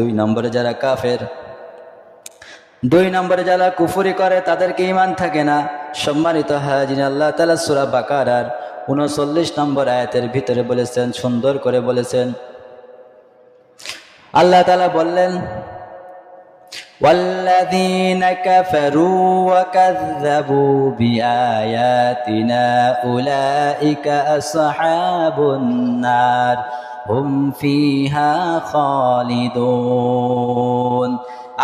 দুই নম্বরে যারা কাফের দুই নম্বরে যারা কুফুরি করে তাদেরকে ইমান থাকে না সম্মানিত হাজিন আল্লাহ তালা সুরা বাকারার উনচল্লিশ নম্বর আয়াতের ভিতরে বলেছেন সুন্দর করে বলেছেন আল্লাহ তালা বললেন والذين كفروا وكذبوا بآياتنا أولئك أصحاب النار হুম ফিহা খালিদুন।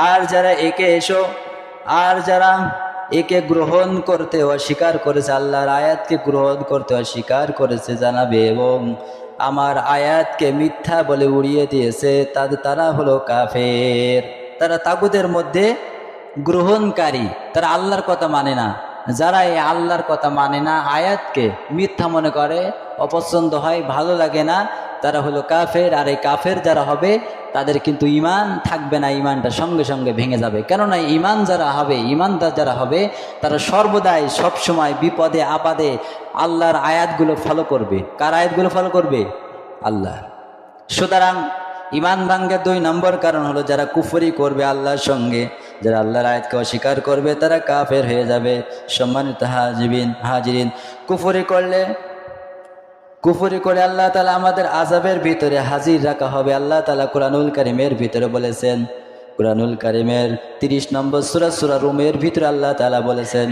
আর যারা একে এসো, আর যারা একে গ্রহণ করতে অস্বীকার করেছে, আল্লাহর আয়াতকে গ্রহণ করতে অস্বীকার করেছে, জানাবে এবং আমার আয়াতকে মিথ্যা বলে উড়িয়ে দিয়েছে তাদের তারা হলো কাফের। তারা তাগুদের মধ্যে গ্রহণকারী, তারা আল্লাহর কথা মানে না। যারা এই আল্লাহর কথা মানে না, আয়াতকে মিথ্যা মনে করে, অপছন্দ হয়, ভালো লাগে না তারা হলো কাফের, আর এই কাফের যারা হবে, তাদের কিন্তু ইমান থাকবে না ইমানটা সঙ্গে সঙ্গে ভেঙে যাবে। কেননা ইমান যারা হবে ইমানদার যারা হবে, তারা সর্বদাই সবসময় বিপদে, আপদে আল্লাহর আয়াতগুলো ফলো করবে। কার আয়াতগুলো ফলো করবে? আল্লাহ সুতরাং ইমান ভাঙ্গের দুই নম্বর কারণ হলো যারা কুফরি করবে আল্লাহর সঙ্গে, যারা আল্লাহর আয়াতকে অস্বীকার করবে, তারা কাফের হয়ে যাবে। সম্মানিত হাজিবিন হাজিরিন, কুফরি করলে কুফরি করে আল্লাহ তালা আমাদের আজাবের ভিতরে হাজির রাখা হবে আল্লাহ তালা কোরআনুল কারিমের ভিতরে বলেছেন কোরআনুল কারিমের তিরিশ নম্বর সুরা সুরা রুমের ভিতরে আল্লাহ তালা বলেছেন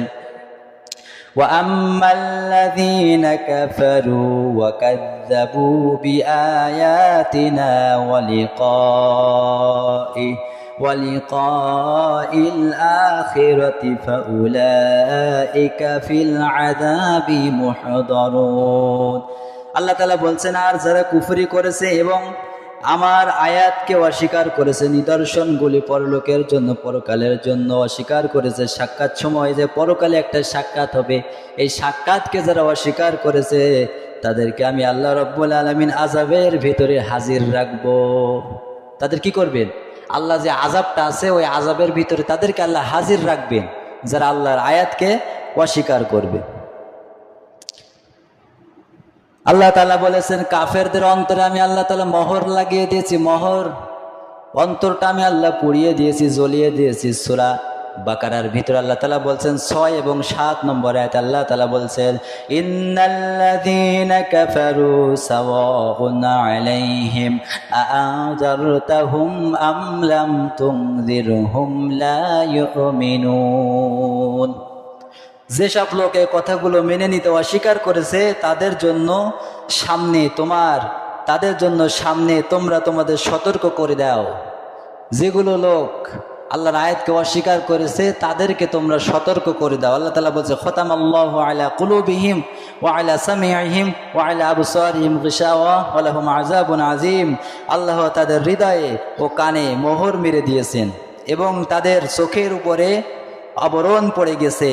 وأما الذين كفروا وكذبوا بآياتنا ولقائه ولقاء الآخرة فأولئك في العذاب محضرون আল্লাহ তালা বলছেন, আর যারা কুফরি করেছে এবং আমার আয়াতকে অস্বীকার করেছে, নিদর্শনগুলি পরলোকের জন্য, পরকালের জন্য অস্বীকার করেছে, সাক্ষাৎ সময় যে পরকালে একটা সাক্ষাৎ হবে, এই সাক্ষাৎকে যারা অস্বীকার করেছে, তাদেরকে আমি আল্লাহ রব্বুল আলমিন আজাবের ভিতরে হাজির রাখব। তাদের কি করবেন? আল্লাহ যে আজাবটা আছে, ওই আজাবের ভিতরে তাদেরকে আল্লাহ হাজির রাখবেন, যারা আল্লাহর আয়াতকে অস্বীকার করবে। আল্লাহ তালা বলেছেন, কাফেরদের অন্তরে আমি আল্লাহ তালা মোহর লাগিয়ে দিয়েছি, মহর। অন্তরটা আমি আল্লাহ পুড়িয়ে দিয়েছি, জ্বলিয়ে দিয়েছি, সুরা বাকারার ভিতরে আল্লাহ তালা বলছেন, ছয় এবং সাত নম্বর আয়াত আল্লাহ তালা বলছেন, ইন্নাল্লাযীনা কাফারু যেসব লোক এই কথাগুলো মেনে নিতে অস্বীকার করেছে, তাদের জন্য সামনে তোমার, তাদের জন্য সামনে তোমরা তোমাদের সতর্ক করে দাও। যেগুলো লোক আল্লাহর আয়াতকে অস্বীকার করেছে, তাদেরকে তোমরা সতর্ক করে দাও। আল্লাহ তালা বলছে খতাম আল্লাহ আলা কুলুবিহিম ও আলা সামিহিম ও আলা আবসারিহিম গিশাওয়া ওয়ালাহুম আযাবুন আজিম আল্লাহ তাদের হৃদয়ে ও কানে মোহর মেরে দিয়েছেন এবং তাদের চোখের উপরে আবরণ পড়ে গেছে।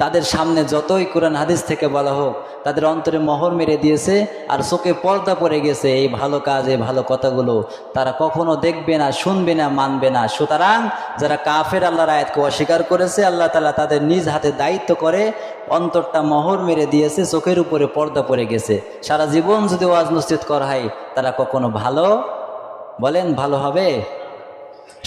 তাদের সামনে যতই কোরআন হাদিস থেকে বলা হোক, তাদের অন্তরে মহর মেরে দিয়েছে আর চোখে পর্দা পড়ে গেছে, এই ভালো কাজ, এই ভালো কথাগুলো তারা কখনো দেখবে না, শুনবে না, মানবে না। সুতরাং যারা কাফের, আল্লাহর আয়াতকে অস্বীকার করেছে, আল্লাহ তালা তাদের নিজ হাতে দায়িত্ব করে অন্তরটা মহর মেরে দিয়েছে, চোখের উপরে পর্দা পড়ে গেছে। সারা জীবন যদি ওয়াজ মসজিদ করা হয়, তারা কখনো ভালো বলেন, ভালো হবে?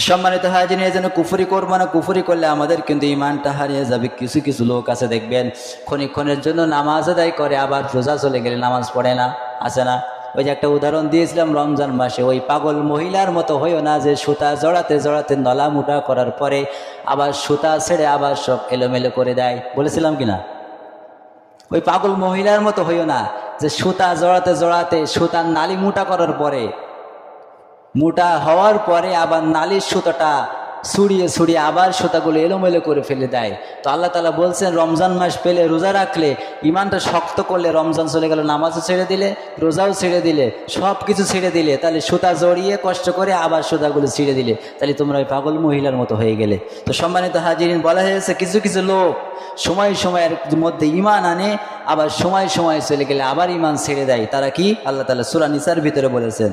সম্মানিত হাজিন এই জন্য কুফুরি করব না, কুফুরি করলে আমাদের কিন্তু ইমানটা হারিয়ে যাবে। কিছু কিছু লোক আছে, দেখবেন, ক্ষণিক্ষণের জন্য নামাজ আদায় করে, আবার রোজা চলে গেলে নামাজ পড়ে না আছে না। ওই যে একটা উদাহরণ দিয়েছিলাম, রমজান মাসে, ওই পাগল মহিলার মতো হইও না যে সুতা জড়াতে জড়াতে নলা মুটা করার পরে আবার সুতা ছেড়ে আবার সব এলোমেলো করে দেয়। বলেছিলাম কি না? ওই পাগল মহিলার মতো হইও না যে সুতা জড়াতে জড়াতে সুতার নালি মোটা করার পরে মোটা হওয়ার পরে আবার নালির সুতোটা ছুড়িয়ে ছুড়িয়ে আবার সুতাগুলো এলোমেলো করে ফেলে দেয়। তো আল্লাহ তালা বলছেন, রমজান মাস পেলে রোজা রাখলে ইমানটা শক্ত করলে রমজান চলে গেল, নামাজও ছেড়ে দিলে, রোজাও ছেড়ে দিলে সব কিছু ছেড়ে দিলে, তাহলে সুতা জড়িয়ে কষ্ট করে আবার সুতাগুলো ছিঁড়ে দিলে, তাহলে তোমরা ওই পাগল মহিলার মতো হয়ে গেলে। তো সম্মানিত হাজিরিন, বলা হয়েছে কিছু কিছু লোক সময় সময়ের মধ্যে ইমান আনে, আবার সময় সময় চলে গেলে আবার ইমান ছেড়ে দেয়। তারা কি? আল্লাহ তালা সুরা নিসার ভিতরে বলেছেন।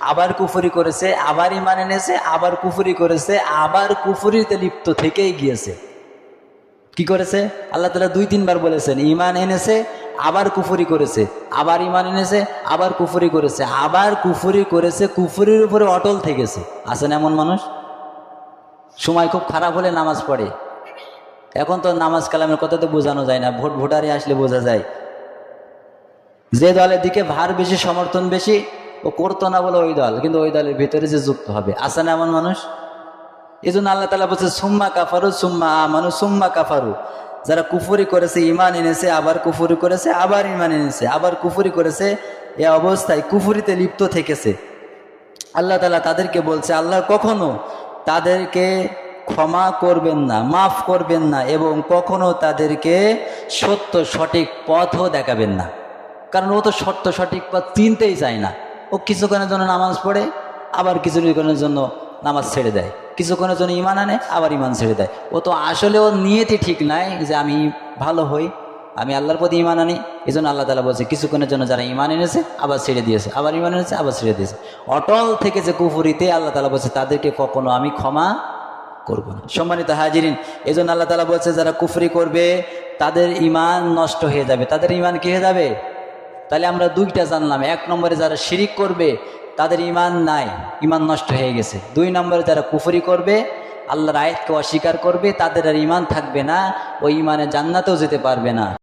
আবার কুফুরি করেছে, আবার ইমান এনেছে, আবার কুফুরি করেছে, আবার কুফুরিতে লিপ্ত থেকেই গিয়েছে। কি করেছে? আল্লাহ তালা দুই, তিনবার বলেছেন ইমান এনেছে, আবার কুফুরি করেছে, আবার ইমান এনেছে, আবার কুফুরি করেছে, আবার কুফুরি করেছে, কুফুরির উপরে অটল থেকেছে। আছেন এমন মানুষ? সময় খুব খারাপ হলে নামাজ পড়ে। এখন তো নামাজ কালামের কথা তো বোঝানো যায় না, ভোট ভোটারে আসলে বোঝা যায়। যে দলের দিকে ভার বেশি, সমর্থন বেশি ও করতো না বলে ওই দল, কিন্তু ওই দলের ভিতরে যে যুক্ত হবে। আছে না এমন মানুষ? এই জন্য আল্লাহ তালা বলছে, সুম্মা কাফারু, সুম্মা আমানু, সুম্মা কাফারু। যারা কুফুরি করেছে ইমান এনেছে, আবার কুফুরি করেছে, আবার ইমান এনেছে, আবার কুফুরি করেছে, এ অবস্থায় কুফুরিতে লিপ্ত থেকেছে। আল্লাহ তালা তাদেরকে বলছে, আল্লাহ কখনো তাদেরকে ক্ষমা করবেন না, মাফ করবেন না এবং কখনো তাদেরকে সত্য সঠিক পথও দেখাবেন না। কারণ ও তো সত্য সঠিক পথ চিনতেই চায় না। ও কিছুক্ষণের জন্য নামাজ পড়ে, আবার কিছুক্ষণের জন্য নামাজ ছেড়ে দেয়। কিছুক্ষণের জন্য ইমান আনে, আবার ইমান ছেড়ে দেয়। ও তো আসলে ওর নিয়তি ঠিক নাই যে আমি ভালো হই, আমি আল্লাহর প্রতি ইমান আনি এই জন্য আল্লাহ তালা বলছে, কিছুক্ষণের জন্য যারা ইমান এনেছে, আবার ছেড়ে দিয়েছে, আবার ইমান এনেছে, আবার ছেড়ে দিয়েছে। অটল থেকে যে কুফুরিতে আল্লাহ তালা বলছে, তাদেরকে কখনো আমি ক্ষমা করব না। সম্মানিত হাজিরিন এই জন্য আল্লাহ তালা বলছে, যারা কুফরি করবে, তাদের ইমান নষ্ট হয়ে যাবে। তাদের ইমান কি হয়ে যাবে? তাহলে আমরা দুইটা জানলাম। এক নম্বরে যারা শিরিক করবে, তাদের ইমান নাই ইমান নষ্ট হয়ে গেছে। দুই নম্বরে যারা কুফরি করবে, আল্লাহর আয়াতকে অস্বীকার করবে, তাদের আর ইমান থাকবে না ওই ইমানে জান্নাতেও যেতে পারবে না।